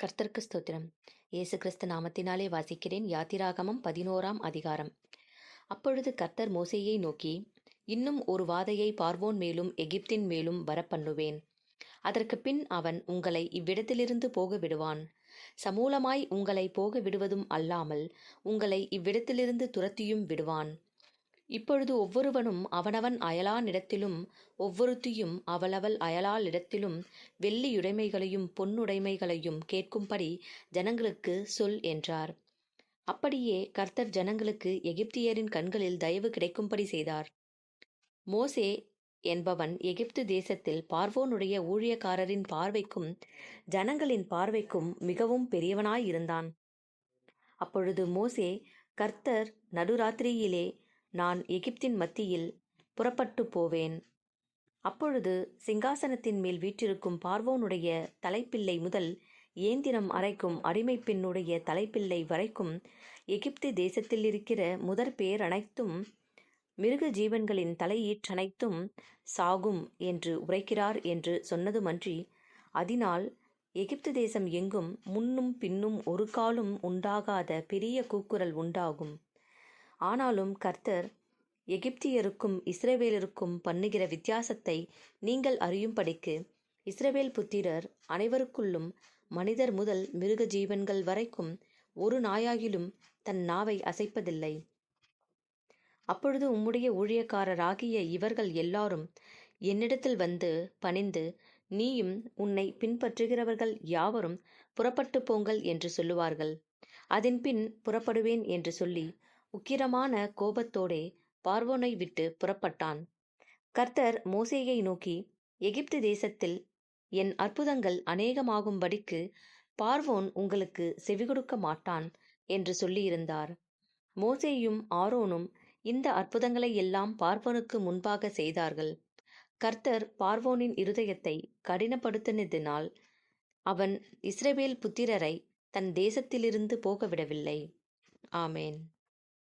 கர்த்தருக்கு ஸ்தோத்திரம். இயேசு கிறிஸ்து நாமத்தினாலே வாசிக்கிறேன் யாத்திராகமம் பதினோராம் அதிகாரம். அப்பொழுது கர்த்தர் மோசையை நோக்கி இன்னும் ஒரு வாதையை பார்வோன் மேலும் எகிப்தின் மேலும் வரப்பண்ணுவேன். அதற்கு பின் அவன் உங்களை இவ்விடத்திலிருந்து போக விடுவான் சமூலமாய் உங்களை போக விடுவதும் அல்லாமல் உங்களை இவ்விடத்திலிருந்து துரத்தியும் விடுவான். இப்பொழுது ஒவ்வொருவனும் அவனவன் அயலானிடத்திலும் ஒவ்வொருத்தியும் அவளவள் அயலாளிடத்திலும் வெள்ளியுடைமைகளையும் பொன்னுடைமைகளையும் கேட்கும்படி ஜனங்களுக்கு சொல் என்றார். அப்படியே கர்த்தர் ஜனங்களுக்கு எகிப்தியரின் கண்களில் தயவு கிடைக்கும்படி செய்தார். மோசே என்பவன் எகிப்து தேசத்தில் பார்வோனுடைய ஊழியக்காரரின் பார்வைக்கும் ஜனங்களின் பார்வைக்கும் மிகவும் பெரியவனாயிருந்தான் அப்பொழுது மோசே கர்த்தர் நடுராத்திரியிலே நான் எகிப்தின் மத்தியில் புறப்பட்டு போவேன். அப்பொழுது சிங்காசனத்தின் மேல் வீற்றிருக்கும் பார்வோனுடைய தலைப்பிள்ளை முதல் ஏந்திரம் அரைக்கும் அடிமை பெண்ணுடைய தலைப்பிள்ளை வரைக்கும் எகிப்து தேசத்தில் இருக்கிற முதற் பேர் அனைத்தும் மிருக ஜீவன்களின் தலையீற்றனைத்தும் சாகும் என்று உரைக்கிறார் என்று சொன்னதுமன்றி அதனால் எகிப்து தேசம் எங்கும் முன்னும் பின்னும் ஒரு காலும் உண்டாகாத பெரிய கூக்குரல் உண்டாகும். ஆனாலும் கர்த்தர் எகிப்தியருக்கும் இஸ்ரவேலருக்கும் பண்ணுகிற வித்தியாசத்தை நீங்கள் அறியும்படிக்கு இஸ்ரவேல் புத்திரர் அனைவருக்குள்ளும் மனிதர் முதல் மிருக ஜீவன்கள் வரைக்கும் ஒரு நாயாகிலும் தன் நாவை அசைப்பதில்லை. அப்பொழுது உம்முடைய ஊழியக்காரராகிய இவர்கள் எல்லாரும் என்னிடத்தில் வந்து பணிந்து நீயும் உன்னை பின்பற்றுகிறவர்கள் யாவரும் புறப்பட்டு போங்கள் என்று சொல்லுவார்கள். அதன்பின் புறப்படுவேன் என்று சொல்லி உக்கிரமான கோபத்தோடே பார்வோனை விட்டு புறப்பட்டான். கர்த்தர் மோசேயை நோக்கி எகிப்து தேசத்தில் என் அற்புதங்கள் அநேகமாகும்படிக்கு பார்வோன் உங்களுக்கு செவிகொடுக்க மாட்டான் என்று சொல்லியிருந்தார். மோசேயும் ஆரோனும் இந்த அற்புதங்களை எல்லாம் பார்வோனுக்கு முன்பாக செய்தார்கள். கர்த்தர் பார்வோனின் இருதயத்தை கடினப்படுத்தினதினால் அவன் இஸ்ரவேல் புத்திரரை தன் தேசத்திலிருந்து போகவிடவில்லை. ஆமேன்.